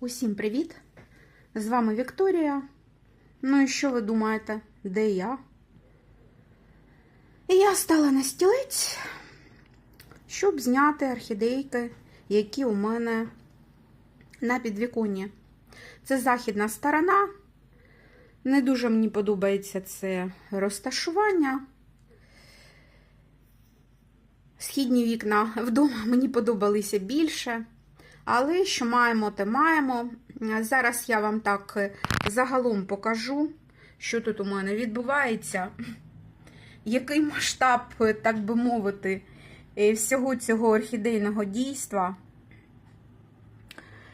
Усім привіт! З вами Вікторія. Ну і що ви думаєте, де я? І я стала на стілець, щоб зняти орхідейки, які у мене на підвіконні. Це західна сторона. Не дуже мені подобається це розташування. Східні вікна вдома мені подобалися більше. Але що маємо, те маємо. Зараз я вам так е, загалом покажу, що тут у мене відбувається, який масштаб, е, так би мовити, е, всього цього орхідейного дійства.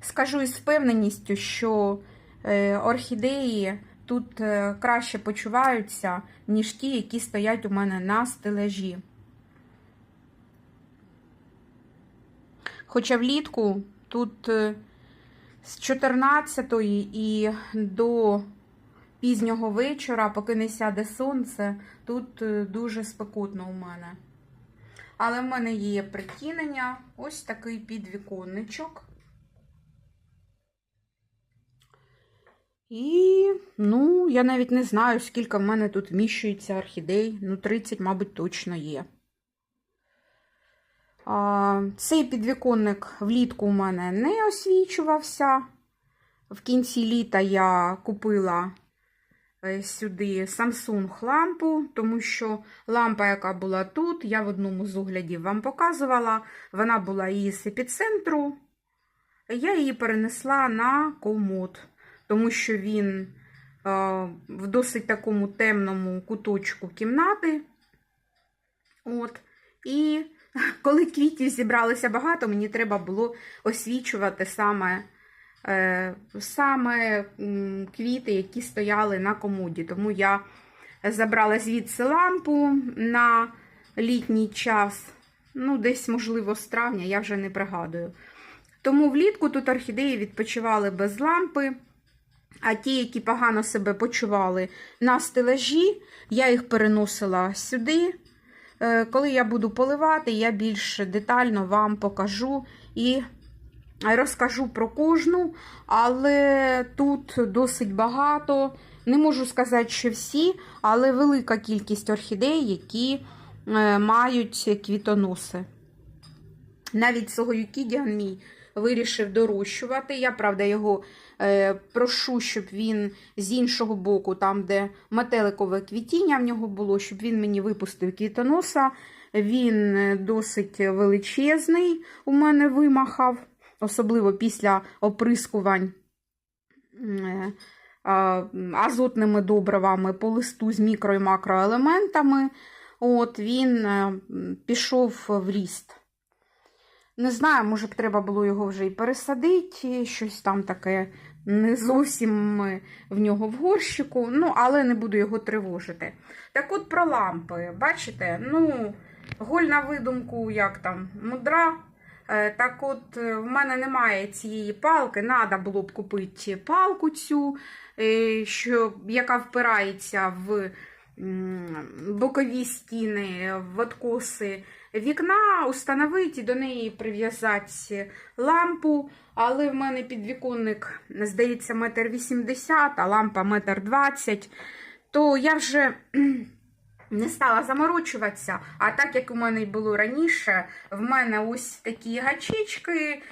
Скажу із впевненістю, що орхідеї тут краще почуваються, ніж ті, які стоять у мене на стележі. Хоча влітку тут е, з 14 і до пізнього вечора, поки не сяде сонце, тут е, дуже спекотно у мене. Але в мене є притінення, ось такий підвіконничок. І, ну, я навіть не знаю, скільки в мене тут вміщується орхідей. Ну, 30, мабуть, точно є. Цей підвіконник влітку у мене не освічувався. В кінці літа я купила е, сюди Samsung лампу, тому що лампа, яка була тут, я в одному з оглядів вам показувала, вона була із епіцентру. Я її перенесла на комод, тому що він е, в досить такому темному куточку кімнати. От. І коли квітів зібралося багато, мені треба було освічувати саме е, саме квіти, які стояли на комоді. Тому я забрала звідси лампу на літній час, ну, десь, можливо, з травня, я вже не пригадую. Тому влітку тут орхідеї відпочивали без лампи. А ті, які погано себе почували на стелажі, я їх переносила сюди. Е, Коли я буду поливати, я більш детально вам покажу і розкажу про кожну, але тут досить багато. Не можу сказати, що всі, але велика кількість орхідей, які е, мають квітоноси. Навіть Согоюкідіан мій вирішив дорощувати. Я, правда, його прошу, щоб він з іншого боку, там, де метеликове квітіння в нього було, щоб він мені випустив квітоноса. Він е, досить величезний у мене вимахав, особливо після оприскувань е, азотними добривами по листу з мікро і макроелементами. От Він е, пішов в ріст. Не знаю, може б треба було його вже і пересадити, щось там таке не зовсім в нього в горщику, ну, але не буду його тривожити. Так от про лампи, бачите, ну, голь на видумку, як там, мудра. Е, Так от, е, в мене немає цієї палки, треба було б купити палку цю, е, що, яка впирається в бокові стіни, в откоси вікна, установити до неї прив'язати лампу, але в мене підвіконник, здається, метр вісімдесят, а лампа метр двадцять, то я вже не стала заморочуватися. А так як у мене було раніше, в мене ось такі гачечки.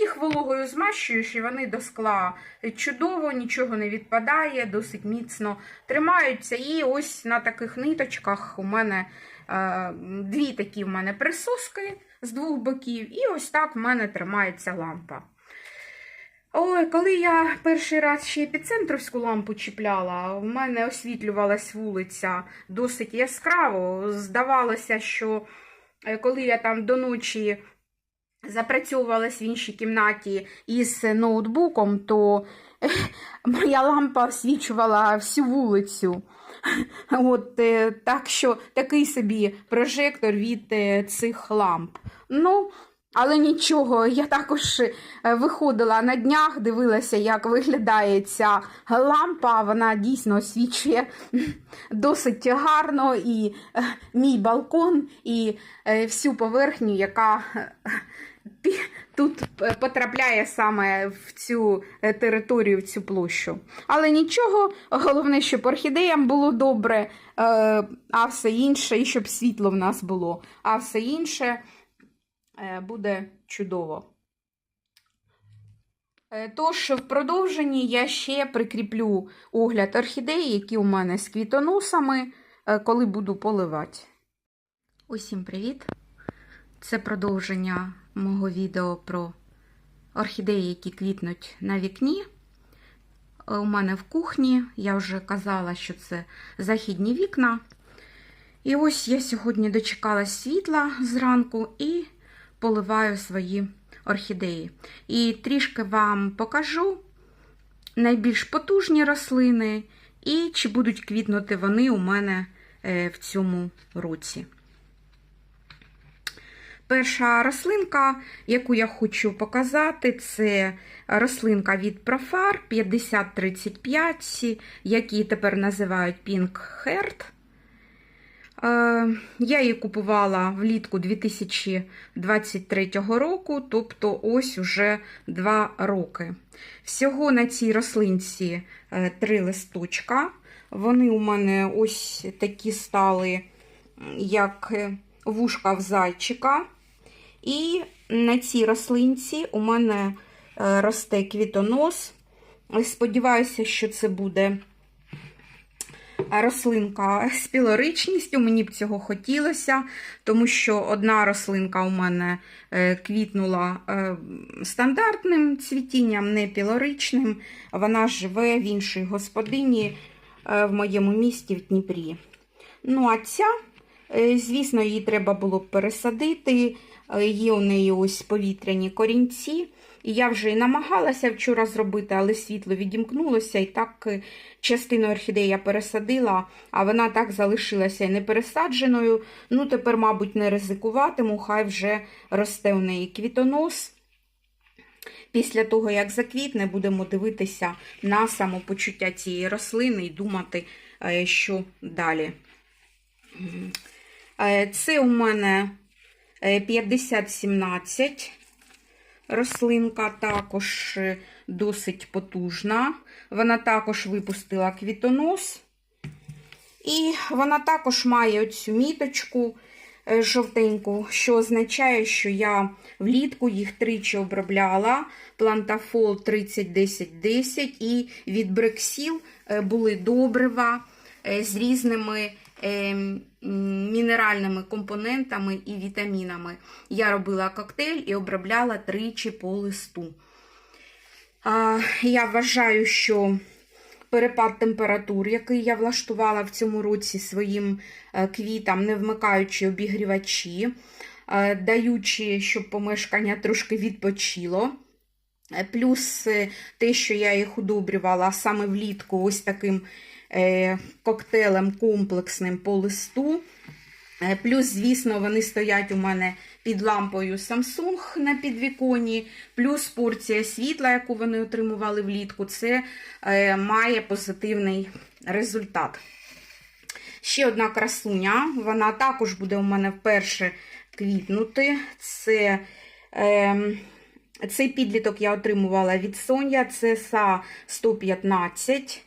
Їх вологою змащуєш, і вони до скла чудово, нічого не відпадає, досить міцно тримаються. І ось на таких ниточках у мене е, дві такі в мене присоски з двох боків, і ось так в мене тримається лампа. Ой, коли я перший раз ще епіцентровську лампу чіпляла, в мене освітлювалась вулиця досить яскраво. Здавалося, що е, коли я там до ночі запрацьовувалась в іншій кімнаті із ноутбуком, то моя лампа освічувала всю вулицю. От, е, Так що такий собі прожектор від е, цих ламп. Ну, але нічого, я також е, виходила на днях, дивилася, як виглядає ця лампа. Вона дійсно освічує досить гарно і е, мій балкон, і е, всю поверхню, яка тут потрапляє саме в цю територію, в цю площу. Але нічого, головне, щоб орхідеям було добре, а все інше, і щоб світло в нас було, а все інше буде чудово. Е, Тож, в продовженні я ще прикріплю огляд орхідей, які у мене з квітоносами, е, коли буду поливати. Усім привіт! Це продовження мого відео про орхідеї, які квітнуть на вікні. Е, У мене в кухні, я вже казала, що це західні вікна. І ось я сьогодні дочекалась світла зранку і поливаю свої орхідеї. І трішки вам покажу найбільш потужні рослини і чи будуть квітнути вони у мене е, в цьому році. Перша рослинка, яку я хочу показати, це рослинка від Profar 5035, які тепер називають Pink Heart. Е, Я її купувала влітку 2023 року, тобто ось уже 2 роки. Всього на цій рослинці е, три листочка. Вони у мене ось такі стали, як е, вушка в зайчика. І на цій рослинці у мене росте квітонос. Сподіваюся, що це буде рослинка з пілоричністю. Мені б цього хотілося, тому що одна рослинка у мене е, квітнула е, стандартним цвітінням, не пілоричним. Вона живе в іншій господині в моєму місті в Дніпрі. Ну, а ця, звісно, її треба було б пересадити. Є у неї ось повітряні корінці. І я вже і намагалася вчора зробити, але світло відімкнулося, і так частину орхідеї я пересадила, а вона так залишилася не пересадженою. Ну, тепер, мабуть, не ризикуватиму, хай вже росте у неї квітонос. Після того, як заквітне, будемо дивитися на самопочуття цієї рослини і думати, що далі. Це у мене 5017. Рослинка також досить потужна. Вона також випустила квітонос. І вона також має оцю міточку жовтеньку, що означає, що я влітку їх тричі обробляла. Плантафол 30-10-10 і від брексіл були добрива з різними мінеральними компонентами і вітамінами. Я робила коктейль і обробляла тричі по листу. Я вважаю, що перепад температур, який я влаштувала в цьому році своїм квітам, не вмикаючи обігрівачі, даючи, щоб помешкання трошки відпочило. Плюс те, що я їх удобрювала саме влітку, ось таким коктейлем комплексним по листу. Плюс, звісно, вони стоять у мене під лампою Samsung на підвіконі, плюс порція світла, яку вони отримували влітку, це має позитивний результат. Ще одна красуня, вона також буде у мене вперше квітнути. Це е, Цей підліток я отримувала від Соня, це СА 115.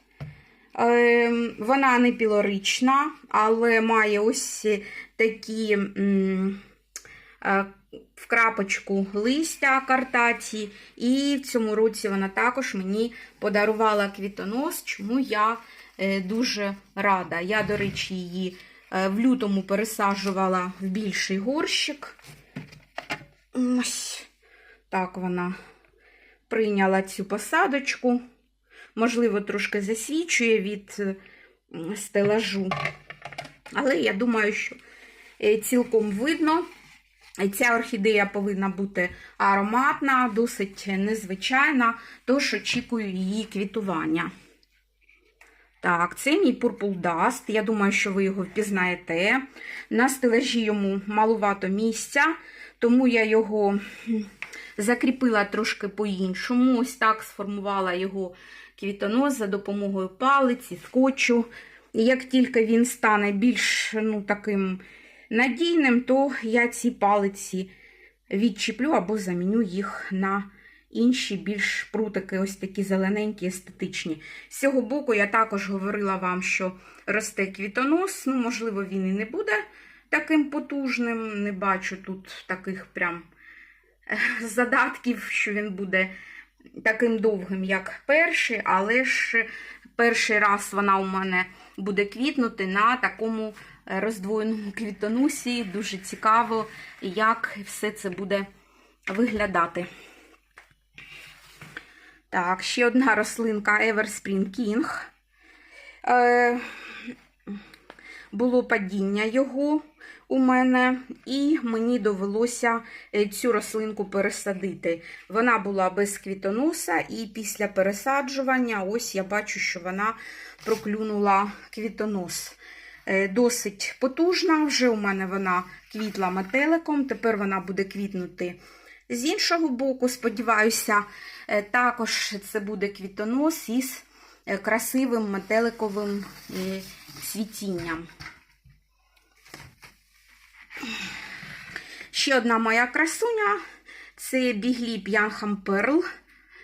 Вона не пілорична, але має ось такі в крапочку листя картаці. І в цьому році вона також мені подарувала квітонос, чому я дуже рада. Я, до речі, її в лютому пересаджувала в більший горщик. Ось так вона прийняла цю посадочку. Можливо, трошки засвічує від стелажу. Але я думаю, що цілком видно. Ця орхідея повинна бути ароматна, досить незвичайна, тож очікую її квітування. Так, це мій Purple Dust. Я думаю, що ви його впізнаєте. На стелажі йому малувато місця, тому я його закріпила трошки по-іншому. Ось так сформувала його квітонос за допомогою палиці, скотчу. І як тільки він стане більш ну, таким надійним, то я ці палиці відчіплю або заміню їх на інші більш прутики, ось такі зелененькі, естетичні. З цього боку я також говорила вам, що росте квітонос. Ну, можливо, він і не буде таким потужним. Не бачу тут таких прям е, задатків, що він буде таким довгим, як перший, але ж перший раз вона у мене буде квітнути на такому е, роздвоєному квітонусі. Дуже цікаво, як все це буде виглядати. Так, ще одна рослинка Everspring King. Е, було падіння його у мене, і мені довелося е, цю рослинку пересадити. Вона була без квітоноса, і після пересаджування, ось я бачу, що вона проклюнула квітонос. Е, Досить потужна, вже у мене вона квітла метеликом, тепер вона буде квітнути з іншого боку. Сподіваюся, е, також це буде квітонос із красивим метеликовим цвітінням. Ще одна моя красуня це бігліп Янхам Перл.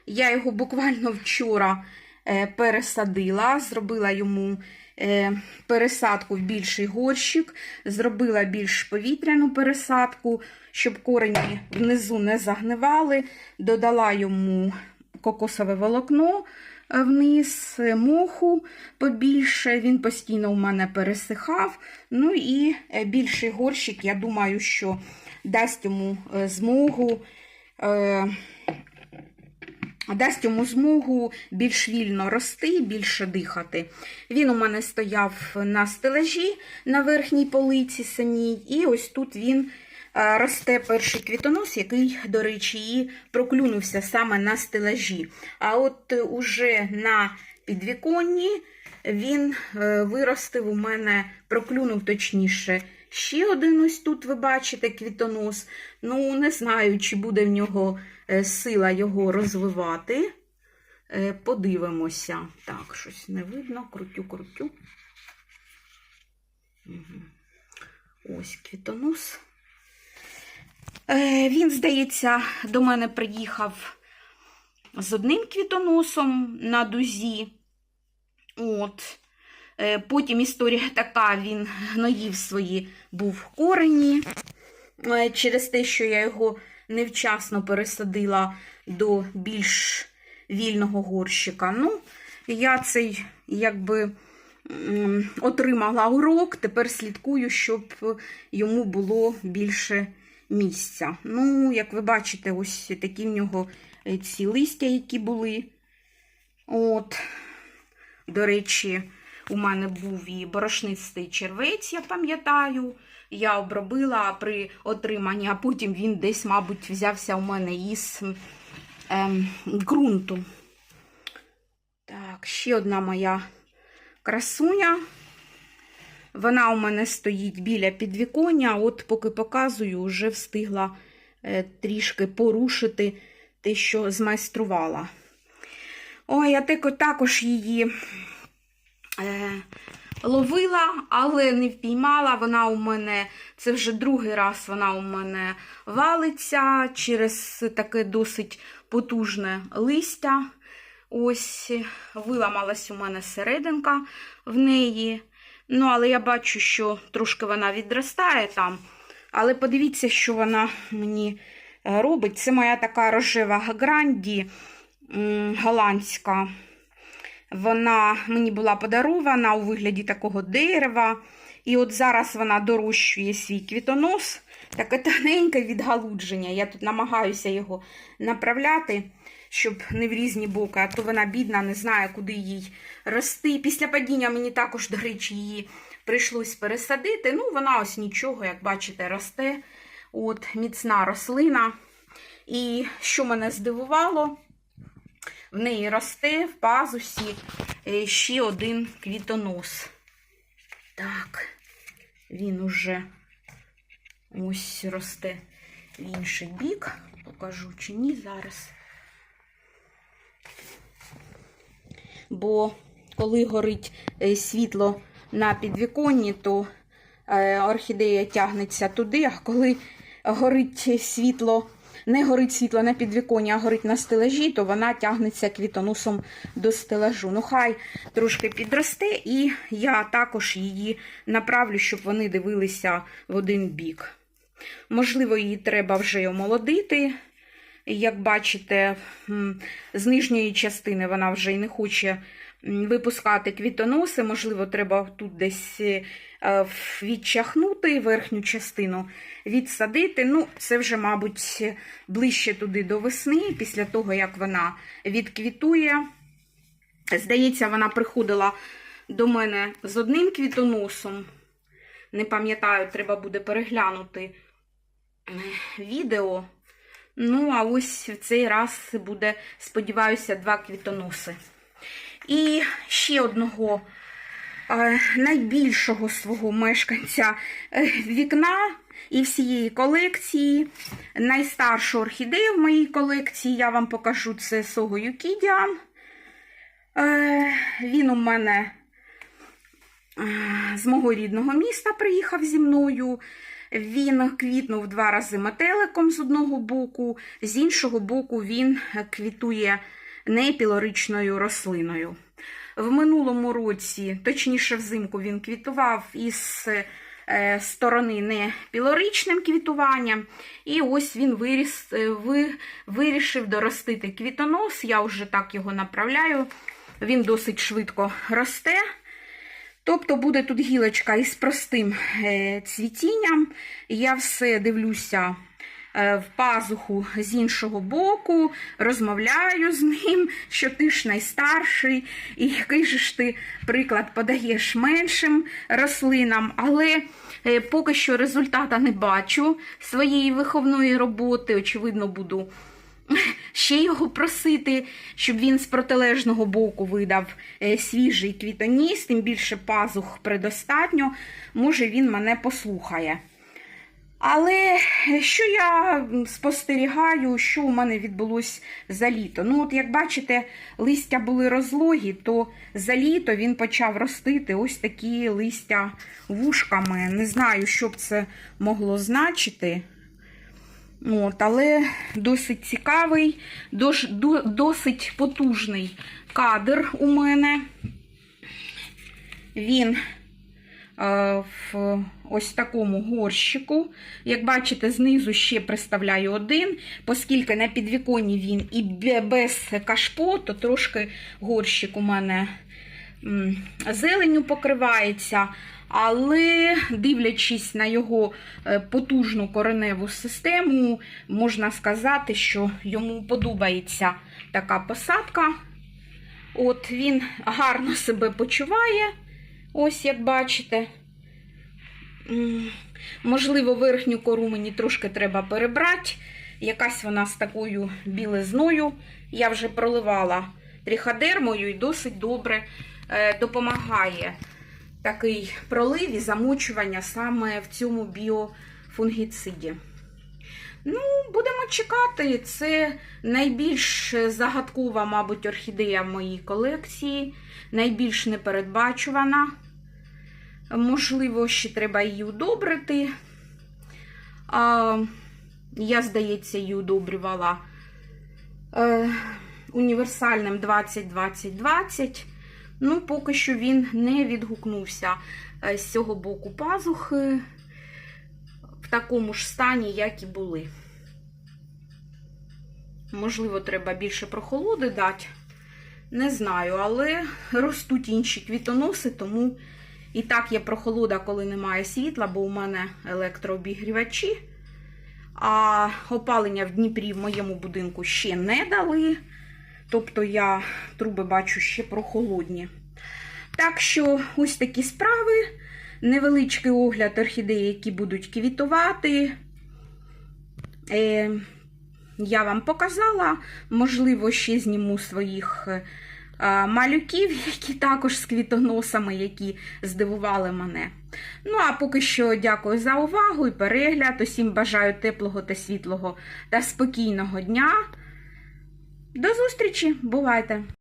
Я його буквально вчора е, пересадила, зробила йому е, пересадку в більший горщик, зробила більш повітряну пересадку, щоб корені внизу не загнивали, додала йому кокосове волокно е, вниз, моху побільше. Він постійно у мене пересихав. Ну і більший горщик, я думаю, що дасть йому е, змогу. е, Дасть йому змогу більш вільно рости, більше дихати. Він у мене стояв на стелажі на верхній полиці самій, і ось тут він е, росте перший квітонос, який, до речі, і проклюнувся саме на стелажі. А от уже на підвіконні він виростив у мене, проклюнув точніше. Ще один ось тут ви бачите квітонос. Ну, не знаю, чи буде в нього е, сила його розвивати. Е, Подивимося. Так, щось не видно. Крутю, крутю. Угу. Ось квітонос. Е, Він, здається, до мене приїхав з одним квітоносом на дузі. От. Е, Потім історія така, він гноїв свої був корені е, через те, що я його невчасно пересадила до більш вільного горщика. Ну, я цей якби отримала урок, тепер слідкую, щоб йому було більше місця. Ну, як ви бачите, ось такі в нього е, ці листя, які були. От, до речі, у мене був і борошнистий червець, я пам'ятаю. Я обробила при отриманні, а потім він десь, мабуть, взявся у мене із ем, ґрунту. Так, ще одна моя красуня. Вона у мене стоїть біля підвіконня. От, поки показую, вже встигла е, трішки порушити те, що змайструвала. Ой, я також її ловила, але не впіймала. Вона у мене, це вже другий раз вона у мене валиться через таке досить потужне листя. Ось виламалась у мене серединка в неї. Ну, але я бачу, що трошки вона відростає там. Але подивіться, що вона мені е, робить. Це моя така рожева гранді голландська. Вона мені була подарована у вигляді такого дерева. І от зараз вона дорощує свій квітонос. Таке тоненьке відгалудження. Я тут намагаюся його направляти, щоб не в різні боки, а то вона бідна, не знає, куди їй рости. Після падіння мені також, до речі, її прийшлось пересадити. Ну, вона ось нічого, як бачите, росте. От, міцна рослина. І що мене здивувало, в неї росте в пазусі е, ще один квітонос. Так, він уже ось росте в інший бік. Покажу чи ні зараз. Бо коли горить е, світло на підвіконні, то е, орхідея тягнеться туди, а коли горить світло, не горить світло на підвіконні, а горить на стелажі, то вона тягнеться квітоносом до стелажу. Ну, хай трошки підросте, і я також її направлю, щоб вони дивилися в один бік. Можливо, її треба вже омолодити. Як бачите, з нижньої частини вона вже й не хоче випускати квітоноси. Можливо, треба тут десь е, відчахнути верхню частину, відсадити. Ну, це вже, мабуть, ближче туди до весни, після того, як вона відквітує. Здається, вона приходила до мене з одним квітоносом. Не пам'ятаю, треба буде переглянути відео. Ну, а ось в цей раз буде, сподіваюся, два квітоноси. І ще одного е, найбільшого свого мешканця е, вікна і всієї колекції. Найстаршу орхідею в моїй колекції я вам покажу це Сого Юкідіан. Е, Він у мене з мого рідного міста приїхав зі мною. Він квітнув два рази метеликом з одного боку, з іншого боку, він квітує непілоричною рослиною. В минулому році, точніше, взимку, він квітував із е, сторони непілоричним квітуванням. І ось він виріс, е, ви, вирішив доростити квітонос. Я вже так його направляю. Він досить швидко росте. Тобто буде тут гілочка із простим е, цвітінням. Я все дивлюся в пазуху з іншого боку, розмовляю з ним, що ти ж найстарший, і який же ж ти приклад подаєш меншим рослинам. Але е, поки що результата не бачу своєї виховної роботи. Очевидно, буду ще його просити, щоб він з протилежного боку видав е, свіжий квітоніс, тим більше пазух предостатньо, може він мене послухає. Але що я спостерігаю, що у мене відбулося за літо? Ну, от як бачите, листя були розлогі, то за літо він почав ростити ось такі листя вушками. Не знаю, що б це могло значити. От, але досить цікавий, досить потужний кадр у мене. Він в ось такому горщику. Як бачите, знизу ще представляю один, оскільки на підвіконні він і без кашпо, то трошки горщик у мене м, зеленню покривається. Але дивлячись на його е, потужну кореневу систему, можна сказати, що йому подобається така посадка. От Він гарно себе почуває, ось як бачите. Можливо, верхню кору мені трошки треба перебрати. Якась вона з такою білизною. Я вже проливала тріходермою і досить добре е, допомагає такий пролив і замочування саме в цьому біофунгіциді. Ну, будемо чекати. Це найбільш загадкова, мабуть, орхідея в моїй колекції, найбільш непередбачувана. Можливо, ще треба її удобрити. А, Я, здається, її удобрювала е, універсальним 20-20-20. Ну, поки що він не відгукнувся е, з цього боку пазухи в такому ж стані, як і були. Можливо, треба більше прохолоди дати. Не знаю, але ростуть інші квітоноси, тому і так є прохолода, коли немає світла, бо у мене електрообігрівачі. А опалення в Дніпрі в моєму будинку ще не дали. Тобто я труби бачу ще прохолодні. Так що, ось такі справи. Невеличкий огляд орхідеї, які будуть квітувати. Е, Я вам показала, можливо, ще зніму своїх е, малюків, які також з квітоносами, які здивували мене. Ну, а поки що дякую за увагу і перегляд. Усім бажаю теплого та світлого та спокійного дня. До зустрічі! Бувайте!